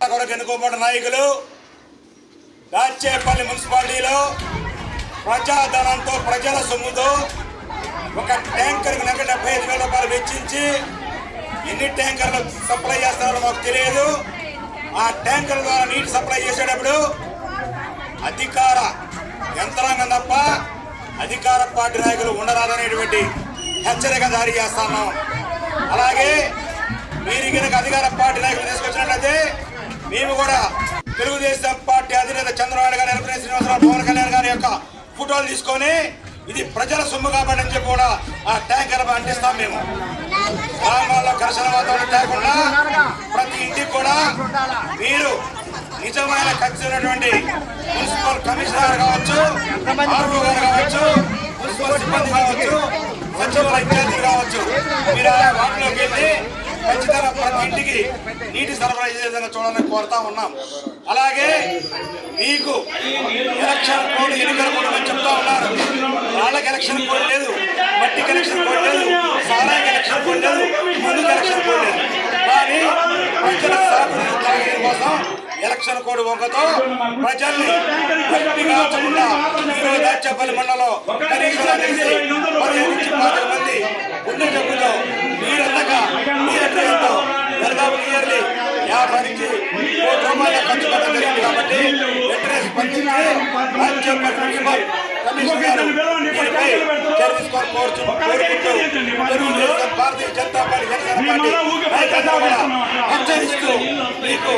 కొరకు ఎన్నుకోబడిన నాయకులు దాచేపల్లి మున్సిపాలిటీలో ప్రజాధనంతో ప్రజల సొమ్ముతో ఒక ట్యాంకర్ నెల డెబ్బై ఐదు వేల రూపాయలు వెచ్చించి ఎన్ని ట్యాంకర్లు సప్లై చేస్తారో మాకు తెలియదు. ఆ ట్యాంకర్ ద్వారా నీటి సప్లై చేసేటప్పుడు అధికార యంత్రాంగం తప్ప అధికార పార్టీ నాయకులు ఉండరాదనేటువంటి హెచ్చరిక జారీ చేస్తాను అలాగే మీరు కనుక అధికార పార్టీ నాయకులు తీసుకొచ్చినట్లయితే మేము కూడా తెలుగుదేశం పార్టీ అధినేత చంద్రబాబు గారి ఎల్పీ శ్రీనివాసరావు పవన్ కళ్యాణ్ గారి యొక్క ఫోటోలు తీసుకొని ఇది ప్రజల సొమ్ము కాబట్టి అని చెప్పి కూడా ఆ ట్యాంకర్ అంటిస్తాం మేము. గ్రామాల్లో ఘర్షణ వాతావరణం లేకుండా ప్రతి ఇంటికి కూడా మీరు నిజమైన ఖచ్చితమైనటువంటి మున్సిపల్ కమిషనర్ కావచ్చు ఆర్ఓ గారు కావచ్చు మున్సిపల్ సిబ్బంది కావచ్చు సచివాలయ ఇత్యాది కావచ్చు మీరు ఆ వాటిలోకి వెళ్ళి ఖచ్చితంగా ప్రతి ఇంటికి నీటి సరఫరా చేసే విధంగా చూడాలని కోరుతా ఉన్నాం. అలాగే మీకు ఎలక్షన్ కోడ్ ఎన్నికల కోడ్ అని చెప్తా ఉన్నారు. వాళ్ళకి ఎలక్షన్ కోడ్ లేదు మట్టికి ఎలక్షన్ కోడ్ లేదు సారాకి ఎలక్షన్ కోడ్ లేదు ముందుకు ఎలక్షన్ కోడ్ లేదు. కానీ ప్రజల సాగు తాగే కోసం ఎలక్షన్ కోడ్ వంకతో ప్రజల్ని భక్తి కాల్చకుండా ఈరోజు దాచేపల్లి మండలం కనీసం యాభై నుంచి కోటి రూపాయల ఖర్చు పెట్టడం జరిగింది కాబట్టి వెంటనే స్పందించి భారతీయ జనతా పార్టీ హెచ్చరిస్తూ మీకు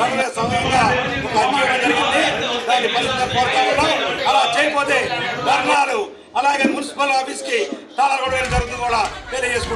సమయ సమయంగా ఒక అన్యాయం జరిగింది. దాన్ని పరిస్థితి కోరుతా ఉన్నాం అలా చేయకపోతే ధర్నాలు అలాగే మున్సిపల్ ఆఫీస్కి తాళాలు కూడా జరుగుతుంది కూడా తెలియజేసుకుంటాం